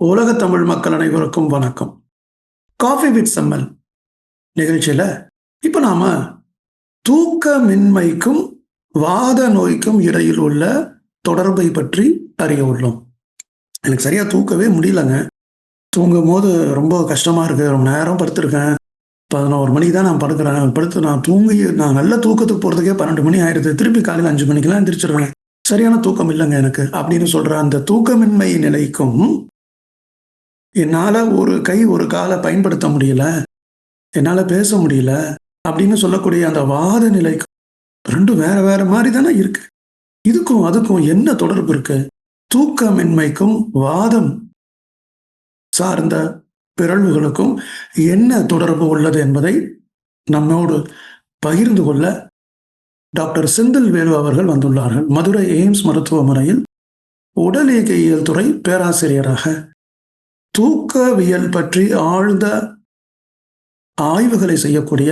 உலக தமிழ் மக்கள் அனைவருக்கும் வணக்கம். காஃபி வித் செம்மல் நிகழ்ச்சியில் இப்போ நாம தூக்கமின்மைக்கும் வாத நோய்க்கும் இடையில் உள்ள தொடர்பை பற்றி அறிய உள்ளோம். எனக்கு சரியா தூக்கவே முடியலங்க. தூங்கும் போது ரொம்ப கஷ்டமா இருக்கு. ரொம்ப நேரம் படுத்திருக்கேன். பதினோரு மணிக்கு தான் நான் படுக்கிறேன். படுத்து நான் தூங்கி நான் நல்ல தூக்கத்துக்கு போகிறதுக்கே பன்னெண்டு மணி ஆயிடுது. திருப்பி காலையில் அஞ்சு மணிக்கெல்லாம் எந்திரிச்சிருவேன். சரியான தூக்கம் இல்லைங்க எனக்கு. அப்படின்னு சொல்கிற அந்த தூக்கமின்மை நிலைக்கும் என்னால் ஒரு கை ஒரு காலை பயன்படுத்த முடியல. என்னால் பேச முடியல. அப்படின்னு சொல்லக்கூடிய அந்த வாத நிலைக்கும் ரெண்டும் வேற வேற மாதிரி தானே இருக்கு. இதுக்கும் அதுக்கும் என்ன தொடர்பு இருக்கு? தூக்கமின்மைக்கும் வாதம் சார்ந்த பிறழ்வுகளுக்கும் என்ன தொடர்பு உள்ளது என்பதை நம்மோடு பகிர்ந்து கொள்ள டாக்டர் செந்தில் வேலு அவர்கள் வந்துள்ளார்கள். மதுரை எய்ம்ஸ் மருத்துவமனையில் உடல் இயற்கையியல் துறை பேராசிரியராக தூக்கவியல் பற்றி ஆழ்ந்த ஆய்வுகளை செய்யக்கூடிய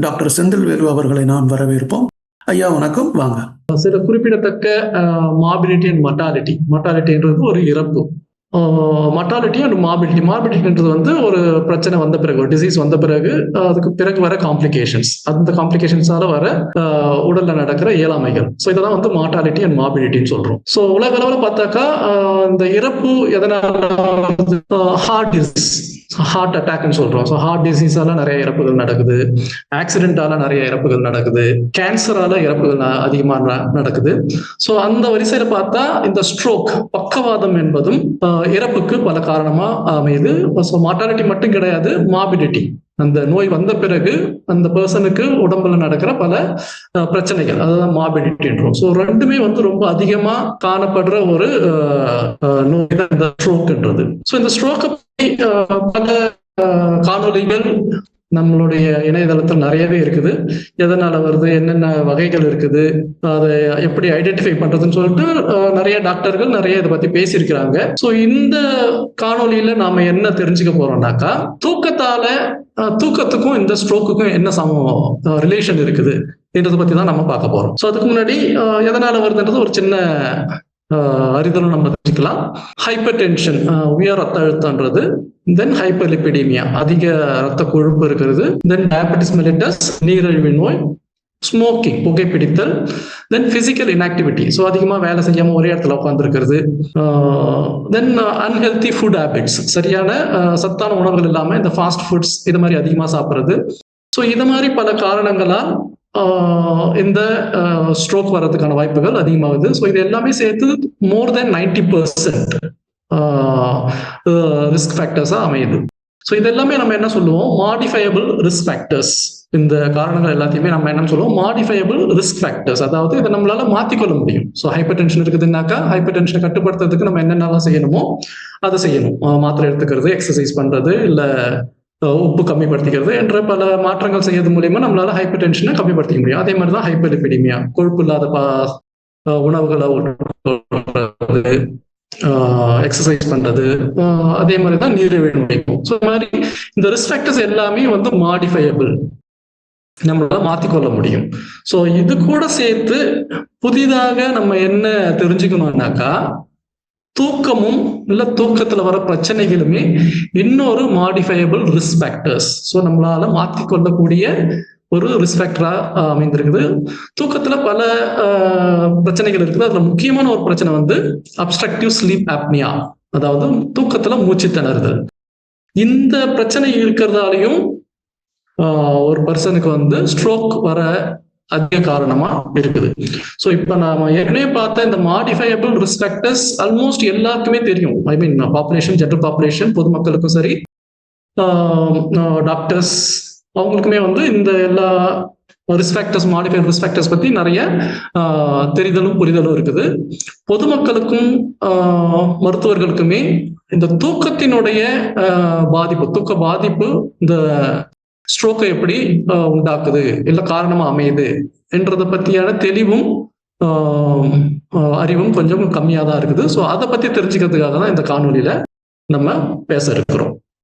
டாக்டர் செந்தில் வேலு அவர்களை நாம் வரவேற்போம். ஐயா வணக்கம். வாங்க. சில குறிப்பிடத்தக்க மாபிலிட்டி அண்ட் மட்டாலிட்டி மட்டாலிட்டின்றது ஒரு இறப்பு. மட்டாலிட்டி அண்ட் மார்பிலிட்டி மார்பிலிட்டின்றது வந்து ஒரு பிரச்சனை வந்த பிறகு ஒரு டிசீஸ் வந்த பிறகு அதுக்கு பிறகு வர காம்ப்ளிகேஷன்ஸ் அந்த காம்ப்ளிகேஷன்ஸால வர உடல்ல நடக்கிற இயலாமைகள். ஸோ இதெல்லாம் வந்து மார்டாலிட்டி அண்ட் மார்பிலிட்டின்னு சொல்றோம். ஸோ உலக அளவில் பார்த்தாக்கா இந்த இறப்பு எதனால ஹார்ட் டிசீஸ் ஹார்ட் அட்டாக்னு சொல்றோம். ஸோ ஹார்ட் டிசீஸால நிறைய இறப்புகள் நடக்குது. ஆக்சிடென்டால நிறைய இறப்புகள் நடக்குது. கேன்சரால இறப்புகள் அதிகமாக நடக்குது. ஸோ அந்த வரிசையில பார்த்தா இந்த ஸ்ட்ரோக் பக்கவாதம் என்பதும் இறப்புக்கு பல காரணமா அமையுது. ஸோ மார்டாலிட்டி மட்டும் கிடையாது மாபிலிட்டி அந்த நோய் வந்த பிறகு அந்த பர்சனுக்கு உடம்புல நடக்கிற பல பிரச்சனைகள். அதுதான் மாபிலிட்டின்றோம் ஸோ ரெண்டுமே வந்து ரொம்ப அதிகமா காணப்படுற ஒரு நோய் தான் இந்த ஸ்ட்ரோக்ன்றது ஸோ இந்த ஸ்ட்ரோக்கை பல காணொலிகள் நம்மளுடைய இணையதளத்தில் நிறையவே இருக்குது. எதனால வருது என்னென்ன வகைகள் இருக்குது அதை எப்படி ஐடென்டிஃபை பண்றதுன்னு சொல்லிட்டு நிறைய டாக்டர்கள் நிறைய இதை பத்தி பேசியிருக்கிறாங்க. ஸோ இந்த காணொலியில நாம என்ன தெரிஞ்சுக்க போறோம்னாக்கா தூக்கத்தால தூக்கத்துக்கும் இந்த ஸ்ட்ரோக்குக்கும் என்ன சமம் ரிலேஷன் இருக்குது என்றதை பத்தி தான் நம்ம பார்க்க போறோம். ஸோ அதுக்கு முன்னாடி எதனால வருதுன்றது ஒரு சின்ன அறிதலும் நம்ம தெரிஞ்சுக்கலாம். ஹைப்பர் டென்ஷன் உயர் ரத்த அழுத்தம்ன்றது தென் ஹைப்பர்லிபிடீமியா அதிக ரத்த கொழுப்பு இருக்கிறது தென் டயபெட்டிஸ் மெலிட்டஸ் நீரிழிவு நோய் ஸ்மோக்கிங் புகைப்பிடித்தல் தென் பிசிக்கல் இன்ஆக்டிவிட்டி ஸோ அதிகமாக வேலை செய்யாமல் ஒரே இடத்துல உட்காந்துருக்கிறது தென் அன்ஹெல்த்தி ஃபுட் ஹேபிட்ஸ் சரியான சத்தான உணவுகள் இல்லாமல் இந்த ஃபாஸ்ட் ஃபுட்ஸ் இது மாதிரி அதிகமாக சாப்பிட்றது. ஸோ இது மாதிரி பல காரணங்களால் இந்த ஸ்ட்ரோக் வர்றதுக்கான வாய்ப்புகள் அதிகமாகுது. ஸோ இது எல்லாமே சேர்த்து more than ninety percent risk ஃபேக்டர்ஸாக அமையுது. ஸோ இது எல்லாமே நம்ம என்ன சொல்லுவோம்? மாடிஃபையபிள் ரிஸ்க் ஃபேக்டர்ஸ் இந்த காரணங்கள் எல்லாத்தையுமே நம்ம என்ன சொல்லுவோம்? மாடிஃபையபிள் ரிஸ்க் ஃபேக்டர்ஸ் அதாவது இதை நம்மளால மாற்றிக்கொள்ள முடியும். ஸோ ஹைப்பர் டென்ஷன் இருக்குதுன்னாக்கா ஹைப்பர் டென்ஷனை கட்டுப்படுத்துறதுக்கு நம்ம என்னென்னலாம் செய்யணுமோ அதை செய்யணும். மாத்திரை எடுத்துக்கிறது எக்ஸசைஸ் பண்ணுறது இல்லை உப்பு கம்மிப்படுத்திக்கிறது என்ற பல மாற்றங்கள் செய்யறது மூலியமா நம்மளால ஹைப்பர் டென்ஷனை கம்மிப்படுத்திக்க முடியும். அதே மாதிரி தான் ஹைப்பர் லிபிடிமியா கொழுப்பு இல்லாத பா உணவுகளை எக்ஸசைஸ் பண்றது அதே மாதிரி தான் நீரிழிவு நோய்க்கும் ஸோ மாதிரி இந்த ரிஸ்க் எல்லாமே வந்து மாடிஃபையபிள் நம்மளால மாத்திக்கொள்ள முடியும். ஸோ இது கூட சேர்த்து புதிதாக நம்ம என்ன தெரிஞ்சுக்கணும்னாக்கா தூக்கமும் இல்ல தூக்கத்துல வர பிரச்சனைகளுமே இன்னொரு மாடிஃபையபிள் ரிஸ்க் ஃபேக்டர்ஸ் ஸோ நம்மளால மாற்றிக்கொள்ளக்கூடிய ஒரு ரிஸ்க் ஃபேக்டரா அமைந்திருக்குது. தூக்கத்துல பல பிரச்சனைகள் இருக்குது. அதுல முக்கியமான ஒரு பிரச்சனை வந்து அப்ஸ்ட்ரக்டிவ் ஸ்லீப் ஆப்னியா அதாவது தூக்கத்துல மூச்சு திணறுதல். இந்த பிரச்சனை இருக்கிறதாலையும் ஒரு பர்சனுக்கு வந்து ஸ்ட்ரோக் வர அதிக காரணமா இருக்குது. ஸோ இப்போ நாம ஏற்கனவே பார்த்த இந்த மாடிஃபையபிள் ரிஸ்பெக்டர்ஸ் ஆல்மோஸ்ட் எல்லாருக்குமே தெரியும். I mean population general population பொதுமக்களுக்கும் சரி டாக்டர்ஸ் அவங்களுக்குமே வந்து இந்த எல்லா ரிஸ்பெக்டர்ஸ் மாடிஃபை ரிஸ்பெக்டர்ஸ் பத்தி நிறைய தெரிதலும் புரிதலும் இருக்குது. பொதுமக்களுக்கும் மருத்துவர்களுக்குமே இந்த தூக்கத்தினுடைய பாதிப்பு தூக்க பாதிப்பு இந்த ஸ்ட்ரோக்கை எப்படி உண்டாக்குது? இல்லை காரணமா அமையுது? என்றதை பற்றியான தெளிவும் அறிவும் கொஞ்சம் கம்மியாக தான் இருக்குது. ஸோ அதை பற்றி தெரிஞ்சுக்கிறதுக்காக தான் இந்த காணொலியில நம்ம பேச இருக்கிறோம்.